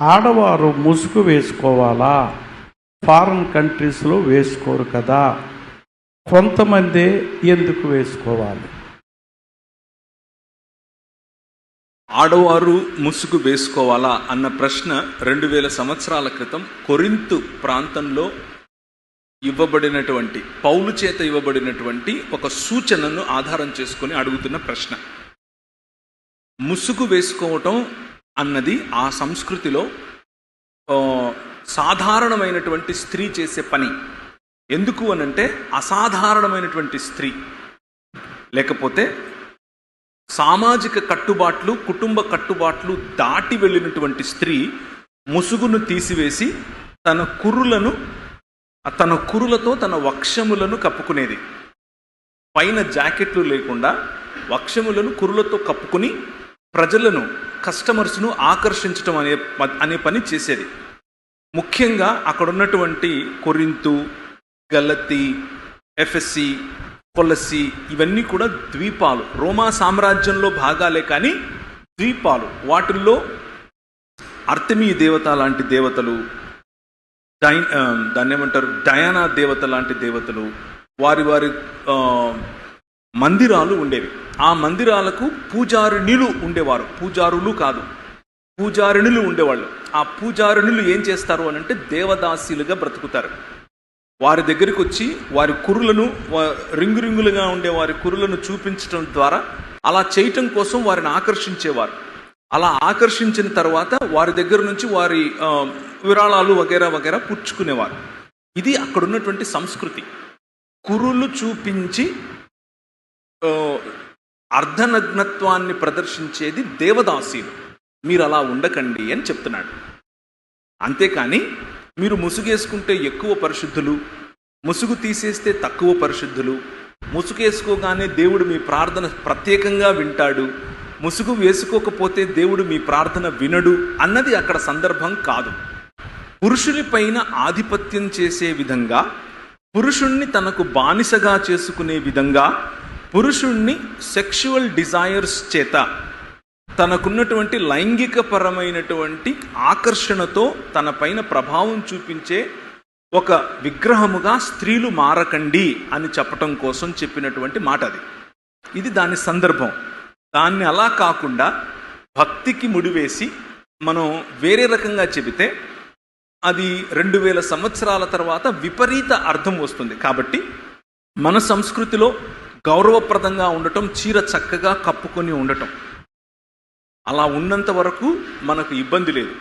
ఆడవారు ముసుగు వేసుకోవాలా? ఫారిన్ కంట్రీస్లో వేసుకోరు కదా. కొంతమంది ఎందుకు వేసుకోవాలి? ఆడవారు ముసుగు వేసుకోవాలా అన్న ప్రశ్న రెండు వేల సంవత్సరాల క్రితం కొరింతు ప్రాంతంలో ఇవ్వబడినటువంటి పౌలు చేత ఇవ్వబడినటువంటి ఒక సూచనను ఆధారం చేసుకొని అడుగుతున్న ప్రశ్న. ముసుగు వేసుకోవటం అన్నది ఆ సంస్కృతిలో సాధారణమైనటువంటి స్త్రీ చేసే పని. ఎందుకు అనంటే అసాధారణమైనటువంటి స్త్రీ. లేకపోతే సామాజిక కట్టుబాట్లు కుటుంబ కట్టుబాట్లు దాటి వెళ్ళినటువంటి స్త్రీ ముసుగును తీసివేసి తన కురులను తన కురులతో తన వక్షములను కప్పుకునేది. పైన జాకెట్లు లేకుండా వక్షములను కురులతో కప్పుకుని ప్రజలను కస్టమర్స్ను ఆకర్షించడం అనే అనే పని చేసేది. ముఖ్యంగా అక్కడ ఉన్నటువంటి కొరింతు గలతి ఎఫ్ఎస్సి కొలసి ఇవన్నీ కూడా ద్వీపాలు. రోమా సామ్రాజ్యంలో భాగాలే కానీ ద్వీపాలు. వాటిల్లో అర్తమీ దేవత లాంటి దేవతలు డై దాన్ని ఏమంటారు డయానా దేవత లాంటి దేవతలు వారి వారి మందిరాలు ఉండేవి. ఆ మందిరాలకు పూజారిణులు ఉండేవారు. పూజారులు కాదు. పూజారిణులు ఉండేవాళ్ళు. ఆ పూజారిణులు ఏం చేస్తారు అని అంటే దేవదాసీలుగా బ్రతుకుతారు. వారి దగ్గరికి వచ్చి వారి కురులను రింగు రింగులుగా ఉండే వారి కురులను చూపించడం ద్వారా అలా చేయటం కోసం వారిని ఆకర్షించేవారు. అలా ఆకర్షించిన తర్వాత వారి దగ్గర నుంచి వారి విరాళాలు వగేరా వగేరా పుచ్చుకునేవారు. ఇది అక్కడ ఉన్నటువంటి సంస్కృతి. కురులు చూపించి అర్ధనగ్నత్వాన్ని ప్రదర్శించేది దేవదాసీలు. మీరు అలా ఉండకండి అని చెప్తున్నాడు. అంతేకాని మీరు ముసుగేసుకుంటే ఎక్కువ పరిశుద్ధులు ముసుగు తీసేస్తే తక్కువ పరిశుద్ధులు ముసుగేసుకోగానే దేవుడు మీ ప్రార్థన ప్రత్యేకంగా వింటాడు ముసుగు వేసుకోకపోతే దేవుడు మీ ప్రార్థన వినడు అన్నది అక్కడ సందర్భం కాదు. పురుషుని పైన ఆధిపత్యం చేసే విధంగా పురుషుణ్ణి తనకు బానిసగా చేసుకునే విధంగా పురుషుణ్ణి సెక్షువల్ డిజైర్స్ చేత తనకున్నటువంటి లైంగిక పరమైనటువంటి ఆకర్షణతో తన పైన ప్రభావం చూపించే ఒక విగ్రహముగా స్త్రీలు మారకండి అని చెప్పటం కోసం చెప్పినటువంటి మాట అది. ఇది దాని సందర్భం. దాన్ని అలా కాకుండా భక్తికి ముడివేసి మనం వేరే రకంగా చెబితే అది రెండు వేల సంవత్సరాల తర్వాత విపరీత అర్థం వస్తుంది. కాబట్టి మన సంస్కృతిలో గౌరవప్రదంగా ఉండటం చీర చక్కగా కప్పుకొని ఉండటం. అలా ఉన్నంత వరకు మనకు ఇబ్బంది లేదు.